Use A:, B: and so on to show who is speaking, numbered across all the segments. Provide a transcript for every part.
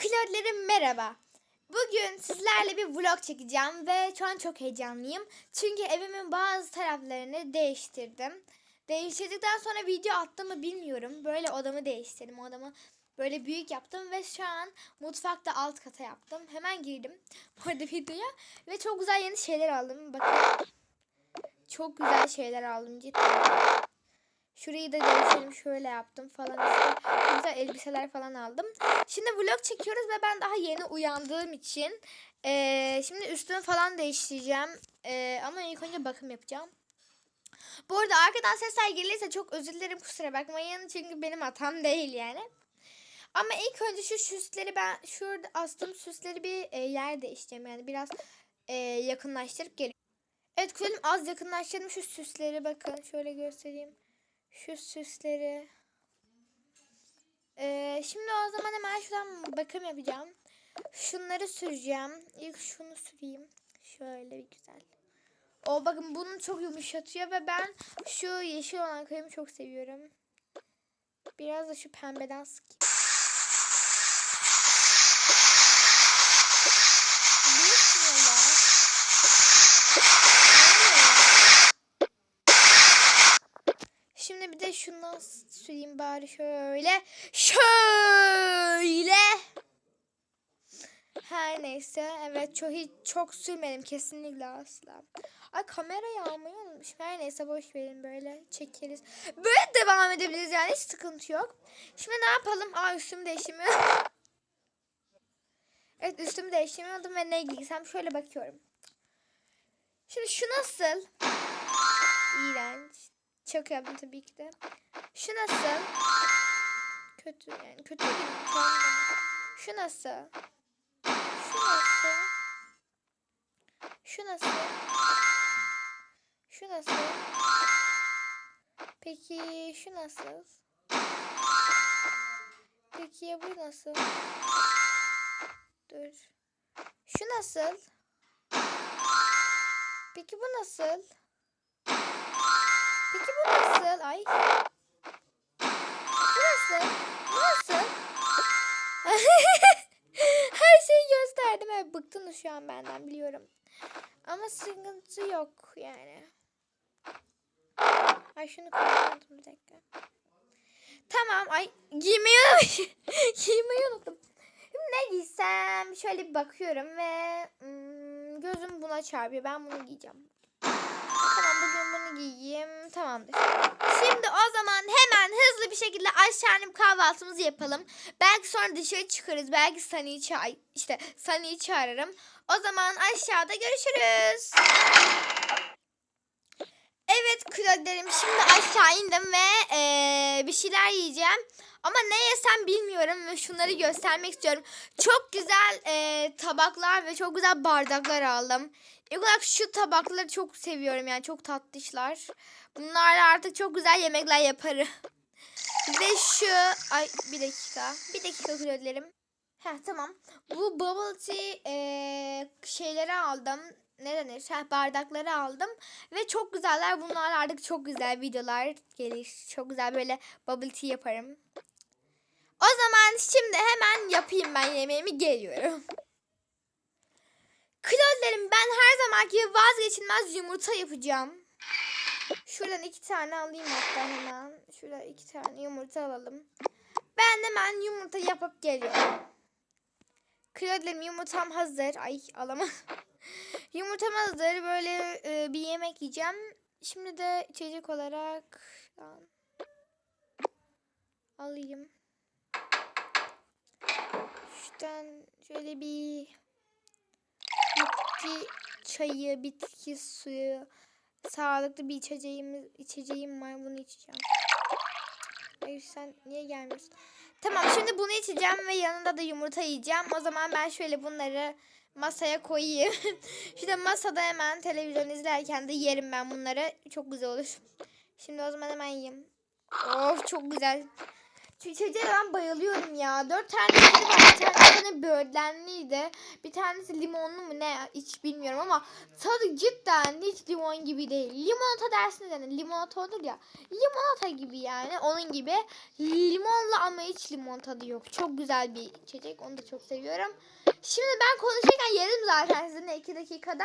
A: Klodlerim merhaba. Bugün sizlerle bir vlog çekeceğim ve şu an çok heyecanlıyım. Çünkü evimin bazı taraflarını değiştirdim. Değiştirdikten sonra video attım mı bilmiyorum. Böyle odamı değiştirdim. Odamı böyle büyük yaptım ve şu an mutfakta alt kata yaptım. Hemen girdim bu arada videoya ve çok güzel yeni şeyler aldım. Bakın. Çok güzel şeyler aldım cidden. Şurayı da değiştirdim şöyle yaptım falan güzel elbiseler falan aldım. Şimdi vlog çekiyoruz ve ben daha yeni uyandığım için eee, şimdi üstümü falan değiştireceğim. Eee, ama ilk önce bakım yapacağım. Bu arada arkadan sesler gelirse çok özür dilerim kusura bakmayın. Çünkü benim hatam değil yani. Ama ilk önce şu süsleri ben şurada astığım süsleri bir e, yer değiştireceğim. Yani biraz e, yakınlaştırıp geliyorum. Evet kuzenim az yakınlaştırdım şu süsleri bakın. Şöyle göstereyim. Şu süsleri. Ee, şimdi o zaman hemen şuradan bakım yapacağım. Şunları süreceğim. İlk şunu süreyim. Şöyle bir güzel. O bakın bunu çok yumuşatıyor ve ben şu yeşil olan kremi çok seviyorum. Biraz da şu pembeden sıkayım. Şimdi bir de şundan süreyim bari şöyle. Şöyle. Her neyse. Evet çok hiç çok sürmedim kesinlikle asla. Ay kamerayı almayı unutmuşum. Her neyse boş verin böyle çekeriz. Böyle devam edebiliriz yani hiç sıkıntı yok. Şimdi ne yapalım? Aa üstümü değiştirmiyorum. evet üstümü değiştirmiyordum ve ne giysem şöyle bakıyorum. Şimdi şu nasıl? İğrenç. Çok yaptım tabii ki de. Şu nasıl? Kötü yani kötü. Kendime. Şu nasıl? Şu nasıl? Şu nasıl? Şu nasıl? Peki şu nasıl? Peki ya bu nasıl? Dur. Şu nasıl? Peki bu nasıl? Peki bu nasıl? Ay. Bu nasıl? Bu nasıl? Her şeyi gösterdim. Evet, bıktınız şu an benden biliyorum. Ama sıkıntı yok yani. Ay şunu koyamadım bir dakika. Tamam ay giymeyi unutmuşum. giymeyi unuttum. Ne giysem şöyle bir bakıyorum ve hmm, gözüm buna çarpıyor. Ben bunu giyeceğim. Tamam bugün bunu giyeyim. Tamamdır. Şimdi o zaman hemen hızlı bir şekilde aşağı inip kahvaltımızı yapalım. Belki sonra dışarı çıkarız. Belki Sunny'i çağır işte Sunny'i çağırırım. O zaman aşağıda görüşürüz. Evet kralilerim şimdi aşağı indim ve eee, bir şeyler yiyeceğim. Ama ne yesem bilmiyorum ve şunları göstermek istiyorum. Çok güzel eee, tabaklar ve çok güzel bardaklar aldım. İlk olarak şu tabakları çok seviyorum yani çok tatlışlar. Bunlarla artık çok güzel yemekler yaparım. Ve şu ay bir dakika. Bir dakika kralilerim. Heh tamam. Bu bubble tea eee, şeyleri aldım. Ne denir? Heh, bardakları aldım. Ve çok güzeller. Bunlarla artık çok güzel videolar gelir. Çok güzel böyle bubble tea yaparım. O zaman şimdi hemen yapayım ben yemeğimi geliyorum. Klodlerim ben her zamanki gibi vazgeçilmez yumurta yapacağım. Şuradan iki tane alayım hatta hemen. Şuradan iki tane yumurta alalım. Ben hemen yumurta yapıp geliyorum. Klodlerim yumurtam hazır. Ay alamadım. Yumurtam hazır. Böyle e, bir yemek yiyeceğim. Şimdi de içecek olarak alayım. Şuradan şöyle bir bitki çayı, bitki suyu, sağlıklı bir içeceğimiz içeceğim var. Bunu içeceğim. Hayır sen niye gelmiyorsun? Tamam şimdi bunu içeceğim ve yanında da yumurta yiyeceğim. O zaman ben şöyle bunları masaya koyayım. Şurada masada hemen televizyon izlerken de yerim ben bunları. Çok güzel olur. Şimdi o zaman hemen yiyeyim. Of çok güzel. Şu içeceğe ben bayılıyorum ya. Dört tane içecek var. Bir tanesi böğürtlenliydi. Bir tanesi limonlu mu ne hiç bilmiyorum ama tadı cidden hiç limon gibi değil. Limonata dersiniz yani limonata olur ya. Limonata gibi yani onun gibi. Limonlu ama hiç limon tadı yok. Çok güzel bir içecek. Onu da çok seviyorum. Şimdi ben konuşurken yedim zaten sizinle iki dakikada.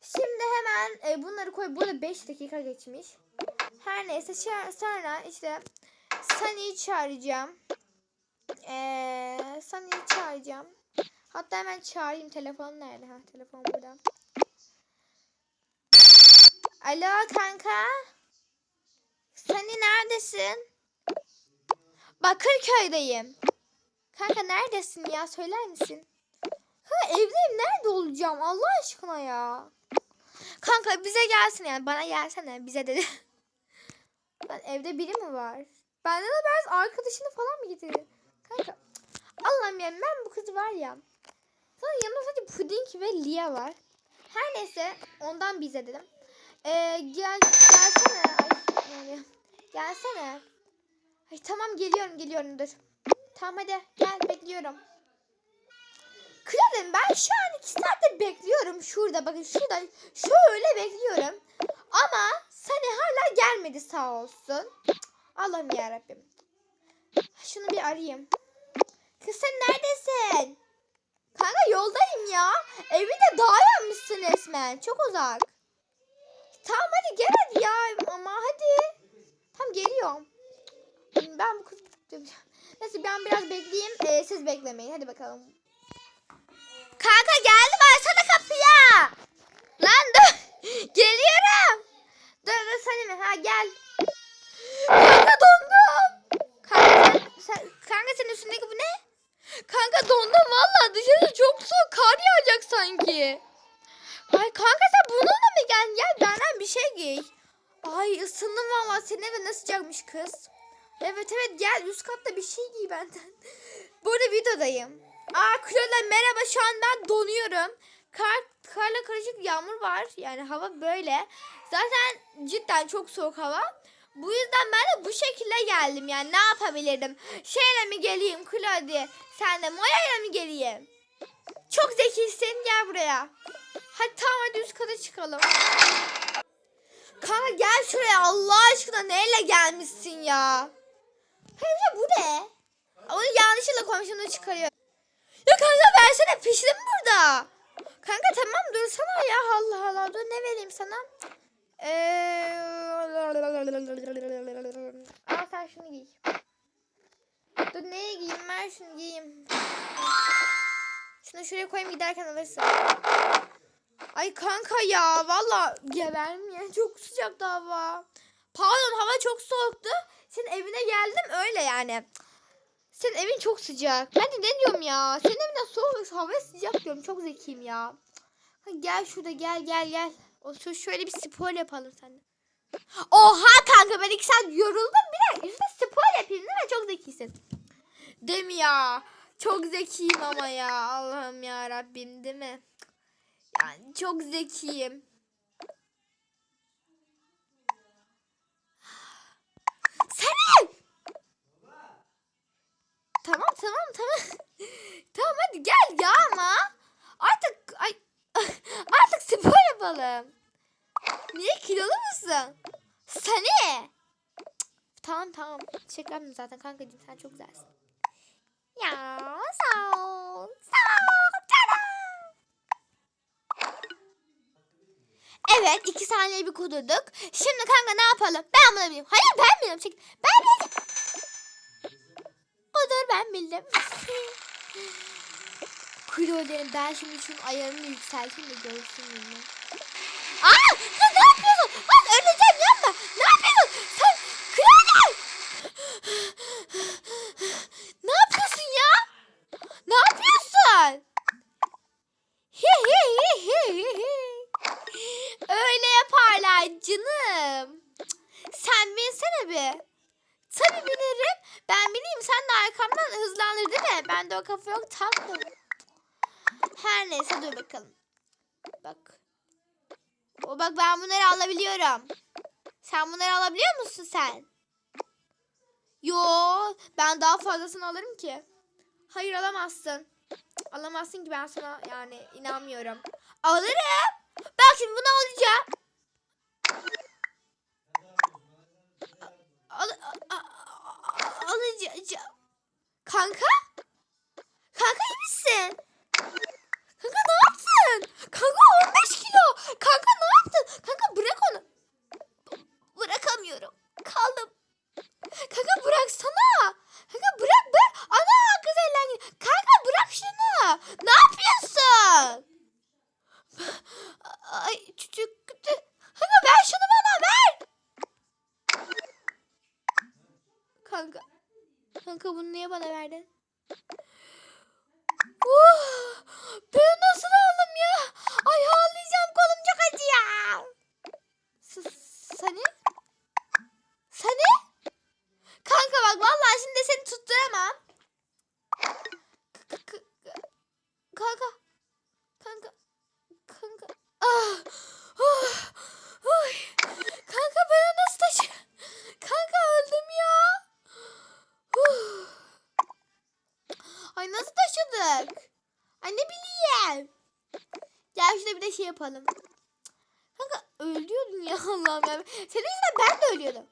A: Şimdi hemen e, bunları koy. Burada 5 dakika geçmiş. Her neyse sonra işte Sunny'i çağıracağım. Ee, Sunny'i çağıracağım. Hatta hemen çağırayım. Telefon nerede? Ha, telefon burada. Alo kanka. Sunny neredesin? Bakırköy'deyim. Kanka neredesin ya? Söyler misin? Ha evdeyim. Nerede olacağım? Allah aşkına ya. Kanka bize gelsin yani. Bana gelsene. Bize dedi. Ben evde biri mi var? Bende de ben arkadaşını falan mı getirdin? Kanka Allah'ım ya ben bu kız var ya. Sana yanımda sadece Puding ve Lia var. Her neyse ondan bize dedim. Ee, gel gelsene. Ay? Gelsene. Ay tamam geliyorum geliyorum dur. Tamam hadi gel bekliyorum. Kızım ben şu an iki saattir bekliyorum şurada bakın şurada şöyle bekliyorum. Ama Sani hala gelmedi sağ olsun. Allah'ım yarabbim. Şunu bir arayayım. Kız sen neredesin? Kanka yoldayım ya. Evinde dağ yapmışsın resmen. Çok uzak. Tamam hadi gel hadi ya. Ama hadi. Tamam geliyorum. Ben bu kız... Neyse ben biraz bekleyeyim. Ee, siz beklemeyin. Hadi bakalım. Kanka geldim açsana kapıya. Lan dur. Geliyorum. Dur dur mi? Ha gel. Kanka dondum. Kanka sen, kanka senin üstündeki bu ne? Kanka dondum valla dışarısı çok soğuk kar yağacak sanki. Ay kanka sen bununla mı geldin? Gel benden bir şey giy. Ay ısındım valla senin evin nasıl sıcakmış kız. Evet evet gel üst katta bir şey giy benden. Burada videodayım. Aa Kloda merhaba şu an ben donuyorum. Kar, karla karışık yağmur var. Yani hava böyle. Zaten cidden çok soğuk hava. Bu yüzden ben de bu şekilde geldim. Yani ne yapabilirdim? Şeyle mi geleyim Claudia? Sen de Moya'yla mı geleyim? Çok zekisin gel buraya. Hadi tamam hadi üst kata çıkalım. Kanka gel şuraya Allah aşkına neyle gelmişsin ya? Hayır bu ne? Onu yanlışlıkla komşunu çıkarıyor. Ya kanka versene piştim burada. Kanka tamam dursana ya Allah Allah dur ne vereyim sana? Ee... Al sen şunu giy. Dur neye giyeyim ver şunu giyeyim. Şunu şuraya koyayım giderken alırsın. Ay kanka ya valla geberim ya çok sıcak hava. Pardon hava çok soğuktu. Senin evine geldim öyle yani. Senin evin çok sıcak. Ben de ne diyorum ya? Senin evinde soğuk hava sıcak diyorum. Çok zekiyim ya. Gel şurada gel gel gel. O şu- şöyle bir spor yapalım seninle. Oha kanka ben iki saat yoruldum. Bir dakika spor yapayım değil mi? Çok zekisin. Değil mi ya? Çok zekiyim ama ya. Allah'ım ya Rabbim değil mi? Yani çok zekiyim. Seni! Tamam tamam tamam. tamam hadi gel ya ama. Artık ay artık spor yapalım. Niye kilolu musun? Seni. Tamam tamam. Teşekkür ederim zaten kankacığım sen çok güzelsin. Ya sağ ol. Sağ ol canım. Evet iki saniye bir kudurduk. Şimdi kanka ne yapalım? Ben bunu bileyim. Hayır ben biliyorum. Çek. Ben bildim. Kudur ben bildim. Kudur derim. Ben şimdi şunun ayarını yükselteyim de görsün beni. Aa! Kız ne yapıyorsun? Kız öleceğim yapma. Ne yapıyorsun? Sen Kudur! ne yapıyorsun ya? Ne yapıyorsun? Hi hi hi hi hi. Öyle yaparlar canım. Sen binsene bir. Tabii binerim. Ben bineyim sen de arkamdan hızlandır değil mi? Ben de o kafa yok tatlım. Her neyse dur bakalım. Bak. O bak ben bunları alabiliyorum. Sen bunları alabiliyor musun sen? Yo ben daha fazlasını alırım ki. Hayır alamazsın. Alamazsın ki ben sana yani inanmıyorum. Alırım. Bak şimdi bunu alacağım. Al, a- a- alacağım. Kanka? Kanka iyi misin? Yaptın? Kanka 15 kilo. Kanka ne yaptın? Kanka bırak onu. Bırakamıyorum. Kaldım. Kanka bıraksana. Kanka bırak bırak. Ana kız elden gidiyor. Kanka bırak şunu. Ne yapıyorsun? Ay çocuk. Kanka ver şunu bana ver. Kanka. Kanka bunu niye bana verdin? Oh, ben nasıl aldım ya? Ay ağlayacağım kolum çok acıyor. S- Sani? Sani? Kanka bak vallahi şimdi seni tutturamam. K- k- k- Kanka. Kanka. Kanka. Ah. Ah. Ay. Kanka ben onu nasıl taşı? Kanka öldüm ya. Huh. Ay nasıl taşıdık? Ay ne bileyim. Gel şurada bir de şey yapalım. Kanka ölüyordun ya Allah'ım ya. Senin yüzünden ben de ölüyordum.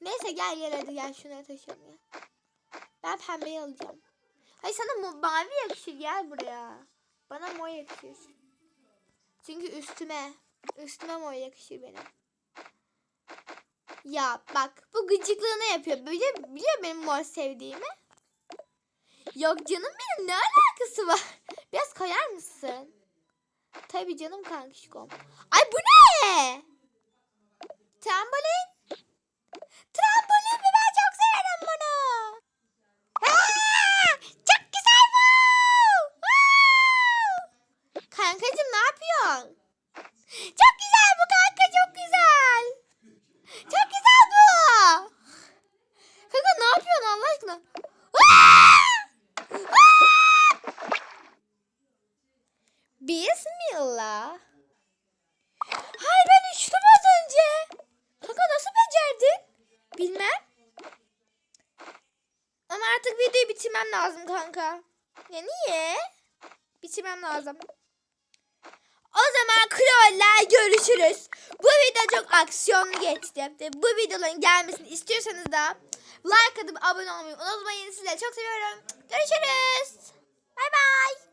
A: Neyse gel gel hadi gel şuna taşıyalım ya. Ben pembeyi alacağım. Hayır sana mavi yakışır gel buraya. Bana mor yakışır. Çünkü üstüme. Üstüme mor yakışır benim. Ya bak bu gıcıklığını yapıyor. Biliyor, biliyor benim mor sevdiğimi. Yok canım benim ne alakası var? Biraz kayar mısın? Tabii canım kankişkom. Ay bu ne? Trambolin mi? Ben çok severim bunu. Aa, çok güzel bu. Wow. Kankacığım ne yapıyorsun? Çok güzel bu kanka çok güzel. Çok güzel bu. Kanka ne yapıyorsun Allah aşkına? Aa! Aa! Bismillah. Hayır ben uçtum az önce. Kanka nasıl becerdin? Bilmem. Ama artık videoyu bitirmem lazım kanka. Ya niye? Bitirmem lazım. O zaman Kroller görüşürüz. Bu video çok aksiyonlu geçti. Bu videoların gelmesini istiyorsanız da like atıp abone olmayı unutmayın. Sizleri çok seviyorum. Görüşürüz. Bay bay.